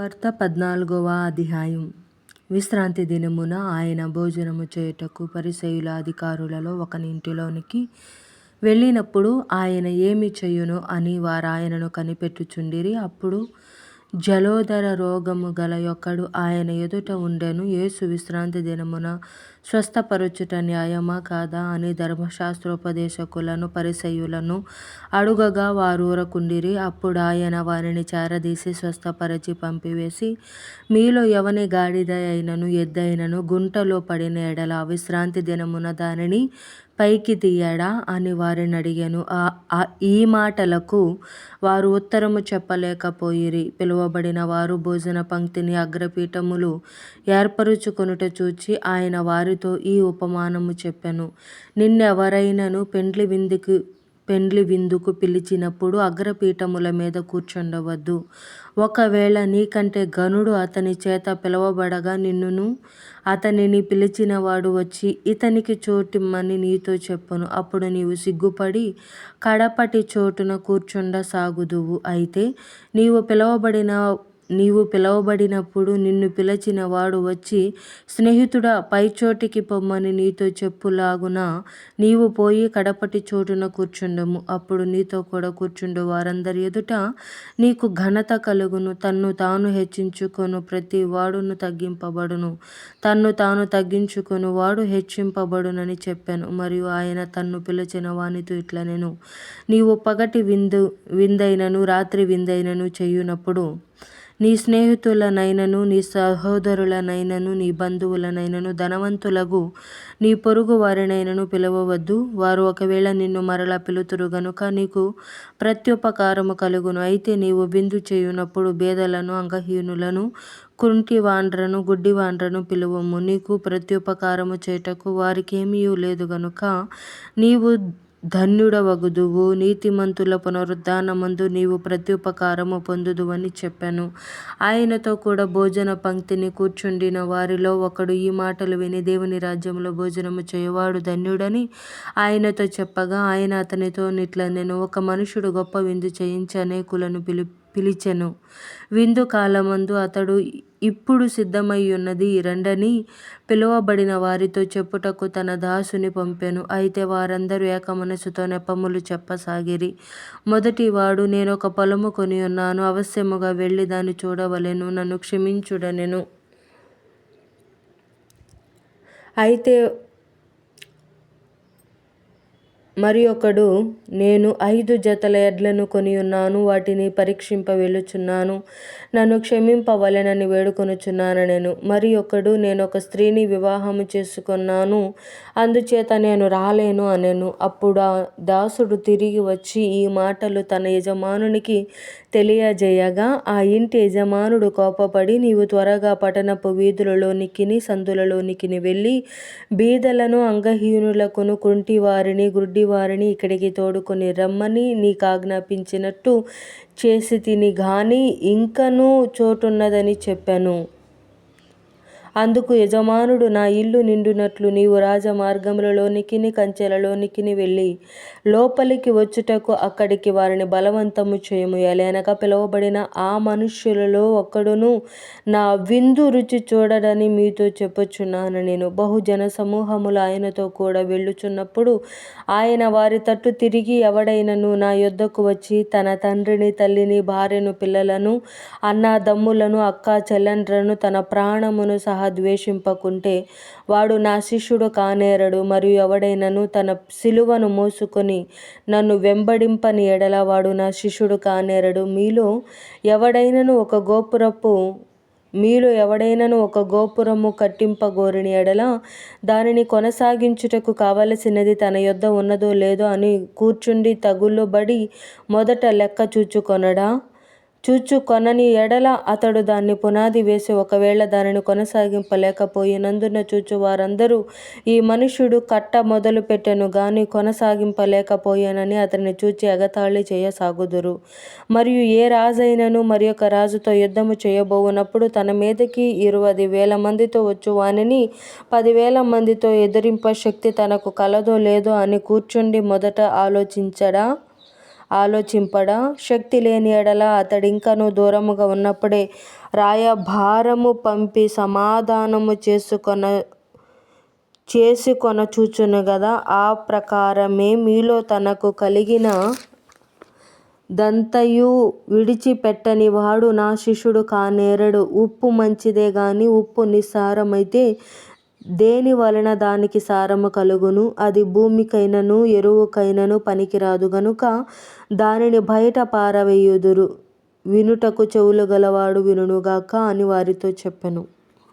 సువార్త పద్నాలుగవ అధ్యాయం. విశ్రాంతి దినమున ఆయన భోజనము చేయుటకు పరిసయుల అధికారులలో ఒకనింటిలోనికి వెళ్ళినప్పుడు ఆయన ఏమి చేయును అని వారు ఆయనను కనిపెట్టుచుండిరి. అప్పుడు జలోదర రోగము గల ఒకడు ఆయన ఎదుట ఉండెను. యేసు విశ్రాంతి దినమున స్వస్థపరుచుట న్యాయమా కాదా అని ధర్మశాస్త్రోపదేశకులను పరిసయులను అడుగగా వారు ఊరకుండిరి. అప్పుడు ఆయన వారిని చేరదీసి స్వస్థపరచి పంపివేసి మీలో ఎవని గాడిద అయినను ఎద్దైనను గుంటలో పడిన ఎడల విశ్రాంతి దినమున దానిని పైకి తీయడా అని వారిని అడిగాను. ఈ మాటలకు వారు ఉత్తరము చెప్పలేకపోయిరి. పిలువబడిన వారు భోజన పంక్తిని అగ్రపీఠములు ఏర్పరుచుకొనుట చూచి ఆయన వారి వారితో ఈ ఉపమానము చెప్పెను. నిన్నెవరైనను పెండ్లి విందుకు పెండ్లి విందుకు పిలిచినప్పుడు అగ్రపీఠముల మీద కూర్చుండవద్దు. ఒకవేళ నీకంటే గనుడు అతని చేత పిలవబడగా నిన్నును అతనిని పిలిచినవాడు వచ్చి ఇతనికి చోటిమ్మని నీతో చెప్పును. అప్పుడు నీవు సిగ్గుపడి కడపటి చోటున కూర్చుండ సాగుదువు అయితే నీవు పిలవబడిన నీవు పిలవబడినప్పుడు నిన్ను పిలిచిన వాడు వచ్చి స్నేహితుడా పైచోటికి పొమ్మని నీతో చెప్పులాగున? నీవు పోయి కడపటి చోటున కూర్చుండము. అప్పుడు నీతో కూడా కూర్చుండు వారందరి ఎదుట నీకు ఘనత కలుగును. తన్ను తాను హెచ్చించుకొను. ప్రతి వాడును తగ్గింపబడును. తన్ను తాను తగ్గించుకొను. వాడు హెచ్చింపబడునని చెప్పాను. మరియు ఆయన తన్ను పిలిచిన వానితో ఇట్లా నేను నీవు పగటి విందు విందైనను రాత్రి విందైనను చేయునప్పుడు నీ స్నేహితులనైనను నీ సహోదరులనైనను నీ బంధువులనైనను ధనవంతులకు నీ పొరుగు వారినైనను పిలవవద్దు. వారు ఒకవేళ నిన్ను మరలా పిలుతురు గనుక నీకు ప్రత్యుపకారము కలుగును. అయితే నీవు బిందు చేయునప్పుడు బేదలను అంగహీనులను కుంటివాండ్రను గుడ్డివాండ్రను పిలువము. నీకు ప్రత్యుపకారము చేయుటకు వారికేమీ లేదు గనుక నీవు ధన్యుడవగుదువు. నీతిమంతుల పునరుద్ధానమందు నీవు ప్రత్యుపకారము పొందుదువని చెప్పాను. ఆయనతో కూడా భోజన పంక్తిని కూర్చుండిన వారిలో ఒకడు ఈ మాటలు విని దేవుని రాజ్యంలో భోజనము చేయవాడు ధన్యుడని ఆయనతో చెప్పగా ఆయన అతనితో నిట్ల నేను ఒక మనుషుడు గొప్ప విందు చేయించి అనేకులను పిలి పిలిచెను. విందు కాలమందు అతడు ఇప్పుడు సిద్ధమయ్యున్నది రండని పిలువబడిన వారితో చెప్పుటకు తన దాసుని పంపెను. అయితే వారందరూ ఏకమనసుతో నెపములు చెప్పసాగిరి. మొదటివాడు నేను ఒక పొలము కొని ఉన్నాను అవశ్యముగా వెళ్ళి దాన్ని చూడవలెను. నన్ను క్షమించుడనెను. అయితే మరి ఒకడు నేను ఐదు జతల ఎడ్లను కొని ఉన్నాను వాటిని పరీక్షింప వెళ్ళుచున్నాను. నన్ను క్షమింపవలెనని వేడుకొనుచున్నాను నేను. మరి ఒకడు నేను ఒక స్త్రీని వివాహము చేసుకున్నాను అందుచేత నేను రాలేను అనెను. అప్పుడు ఆ దాసుడు తిరిగి వచ్చి ఈ మాటలు తన యజమానునికి తెలియజేయగా ఆ ఇంటి యజమానుడు కోపపడి నీవు త్వరగా పట్టణపు వీధులలోనికిని సందులలోనికిని వెళ్ళి బీదలను అంగహీనులకును కృంటి వారిని గుడ్డి వారిని ఇక్కడికి తోడుకొని రమ్మని నీకు ఆజ్ఞాపించినట్టు చేసి తిని గాని ఇంకనూ చోటున్నదని చెప్పాను. అందుకు యజమానుడు నా ఇల్లు నిండునట్లు నీవు రాజమార్గములలోనికిని కంచెలలోనికిని వెళ్ళి లోపలికి వచ్చుటకు అక్కడికి వారిని బలవంతము చేయము. ఎలనక పిలువబడిన ఆ మనుష్యులలో ఒక్కడును నా విందు రుచి చూడడని మీతో చెప్పుచున్నాను. నేను బహుజన సమూహములు ఆయనతో కూడా వెళ్ళుచున్నప్పుడు ఆయన వారి తట్టు తిరిగి ఎవడైనను నా యొద్దకు వచ్చి తన తండ్రిని తల్లిని భార్యను పిల్లలను అన్నదమ్ములను అక్క చెల్లెండ్రను తన ప్రాణమును సహా సహా ద్వేషింపకుంటే వాడు నా శిష్యుడు కానేరడు మరియు ఎవడైనను తన సిలువను మోసుకొని నన్ను వెంబడింపని ఎడల వాడు నా శిష్యుడు కానేరడు. మీలో ఎవడైనను ఒక గోపురపు మీలో ఎవడైనను ఒక గోపురము కట్టింపగోరిని ఎడల దానిని కొనసాగించుటకు కావలసినది తన యొద్ద ఉన్నదో లేదో అని కూర్చుండి తగులుబడి మొదట లెక్క చూచుకొనడా? చూచుకొనని ఎడల అతడు దాన్ని పునాది వేసి ఒకవేళ దానిని కొనసాగింపలేకపోయినందున చూచు వారందరూ ఈ మనుష్యుడు కట్ట మొదలు పెట్టెను గాని కొనసాగింపలేకపోయానని అతన్ని చూచి ఎగతాళి చేయసాగుదురు. మరియు ఏ రాజైనను మరి ఒక రాజుతో యుద్ధము చేయబోవునప్పుడు తన మీదకి ఇరవై వేల మందితో వచ్చు వానిని పదివేల మందితో ఎదిరింప శక్తి తనకు కలదో లేదో అని కూర్చుండి మొదట ఆలోచించడా? ఆలోచింపడా. శక్తి లేని ఎడల అతడింకను దూరముగా ఉన్నప్పుడే రాయభారము పంపి సమాధానము చేసుకొన చేసుకొన చూచును కదా ఆ ప్రకారమే మీలో తనకు కలిగిన దంతయు విడిచిపెట్టని వాడు నా శిష్యుడు కానేరడు. ఉప్పు మంచిదే గాని ఉప్పు నిస్సారమైతే దేని వలన దానికి సారము కలుగును? అది భూమికైనను ఎరువుకైనను పనికిరాదు. గనుక దానిని బయట పారవేయుదురు. వినుటకు చెవులు గలవాడు వినుగాక అని వారితో చెప్పెను.